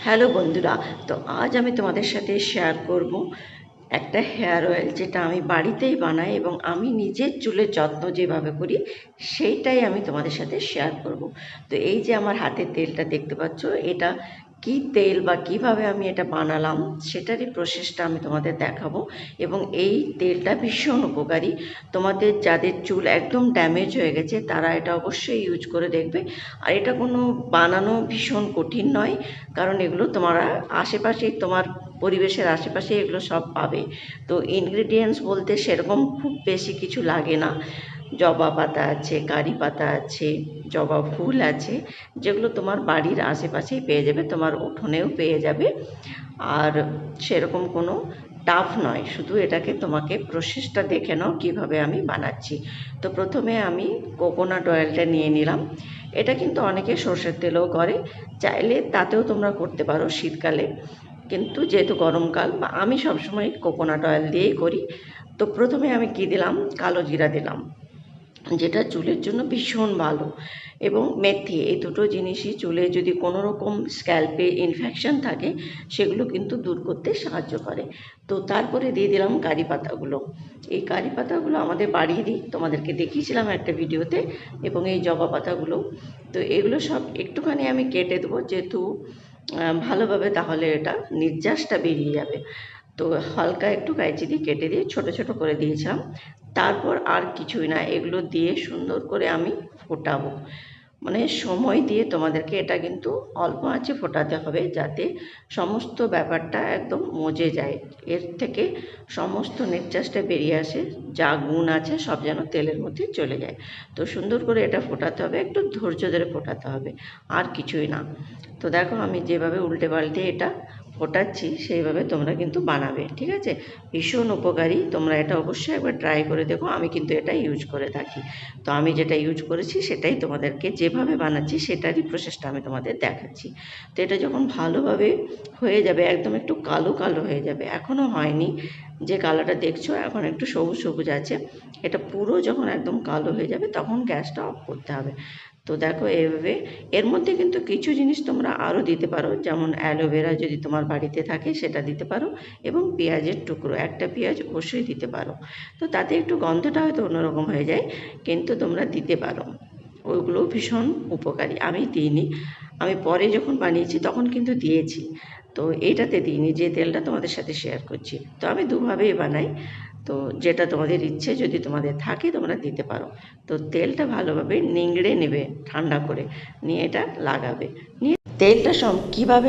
Hello বন্ধুরা, তো আজ আমি তোমাদের সাথে শেয়ার করব একটা হেয়ার অয়েল যেটা আমি বাড়িতেই বানাই এবং আমি নিজের চুলের যত্ন যেভাবে করি সেইটাই আমি তোমাদের সাথে শেয়ার করব। তো এই যে আমার হাতের তেলটা দেখতে পাচ্ছ, এটা কি তেল বা কীভাবে আমি এটা বানালাম সেটারই প্রসেসটা আমি তোমাদের দেখাবো এবং এই তেলটা ভীষণ উপকারী। তোমাদের যাদের চুল একদম ড্যামেজ হয়ে গেছে তারা এটা অবশ্যই ইউজ করে দেখবে। আর এটা কোনো বানানো ভীষণ কঠিন নয়, কারণ এগুলো তোমরা আশেপাশেই তোমার পরিবেশের আশেপাশে এগুলো সব পাবে। তো ইনগ্রিডিয়েন্টস বলতে সেরকম খুব বেশি কিছু লাগে না। জবা পাতা আছে, কারি পাতা আছে, জবা ফুল আছে, যেগুলো তোমার বাড়ির আশেপাশেই পেয়ে যাবে, তোমার উঠোনেও পেয়ে যাবে। আর সেরকম কোনো টাফ নয়, শুধু এটাকে তোমাকে প্রসেসটা দেখে নাও কীভাবে আমি বানাচ্ছি। তো প্রথমে আমি কোকোনাট অয়েলটা নিয়ে নিলাম। এটা কিন্তু অনেকে সর্ষের তেলেও করে, চাইলে তাতেও তোমরা করতে পারো শীতকালে। কিন্তু যেহেতু গরমকাল আমি সবসময় কোকোনাট অয়েল দিয়েই করি, তো প্রথমে আমি কি দিলাম? কালো জিরা দিলাম। যেটা চুলের জন্য ভীষণ ভালো। এবং মেথি, এই দুটো জিনিসই চুলে যদি কোনো রকম স্ক্যাল্পে ইনফেকশন থাকে, সেগুলো কিন্তু দূর করতে সাহায্য করে। তো তারপরে দিয়ে দিলাম কারি পাতাগুলো। এই কারি পাতাগুলো আমাদের বাড়িরই তোমাদেরকে দেখিয়েছিলাম একটা ভিডিওতে, এবং এই জবা পাতাগুলো। তো এগুলো সব একটুখানি আমি কেটে দেবো, যেহেতু ভালোভাবে তাহলে এটা নির্যাসটা বেরিয়ে যাবে। তো হালকা একটু কাঁচি দিয়ে কেটে দিয়ে ছোট ছোট করে দিয়েছিলাম। তারপর আর কিছুই না, এগুলো দিয়ে সুন্দর করে আমি ফোটাবো। মানে সময় দিয়ে তোমাদেরকে এটা কিন্তু অল্প আঁচে ফোটাতে হবে যাতে সমস্ত ব্যাপারটা একদম মজে যায়। এর থেকে সমস্ত নির্যাসটা বেরিয়ে আসে, যা গুণ আছে সব যেন তেলের মধ্যে চলে যায়। তো সুন্দর করে এটা ফোটাতে হবে, একটু ধৈর্য ধরে ফোটাতে হবে, আর কিছুই না। তো দেখো আমি যেভাবে উল্টে পাল্টে এটা ফোটাচ্ছি, সেইভাবে তোমরা কিন্তু বানাবে, ঠিক আছে? ভীষণ উপকারী, তোমরা এটা অবশ্যই একবার ট্রাই করে দেখো, আমি কিন্তু এটা ইউজ করে থাকি। তো আমি যেটা ইউজ করেছি, সেটাই তোমাদেরকে যেভাবে বানাচ্ছি, সেটারই প্রসেসটা আমি তোমাদের দেখাচ্ছি। তো এটা যখন ভালোভাবে হয়ে যাবে, একদম একটু কালো কালো হয়ে যাবে, এখনও হয়নি। যে কালোটা দেখছ, এখন একটু সবুজ সবুজ আছে। এটা পুরো যখন একদম কালো হয়ে যাবে, তখন গ্যাসটা অফ করতে হবে। তো দেখো এভাবে। এর মধ্যে কিন্তু কিছু জিনিস তোমরা আরও দিতে পারো। যেমন অ্যালোভেরা যদি তোমার বাড়িতে থাকে, সেটা দিতে পারো এবং পেঁয়াজের টুকরো। একটা পেঁয়াজ অবশ্যই দিতে পারো। তো তাতে একটু গন্ধটা হয়তো অন্যরকম হয়ে যায়, কিন্তু তোমরা দিতে পারো। ওইগুলো ভীষণ উপকারী। আমি দিইনি। আমি পরে যখন বানিয়েছি তখন কিন্তু দিয়েছি। তো এইটাতে দিইনি, যে তেলটা তোমাদের সাথে শেয়ার করছি। তো আমি দুভাবেই বানাই। তো যেটা তোমাদের ইচ্ছে, যদি তোমাদের থাকে তোমরা দিতে পারো। তো তেলটা ভালোভাবে নিংড়ে নেবে ঠান্ডা করে, নিয়ে এটা লাগাবে। নিয়ে তেলটা সব কীভাবে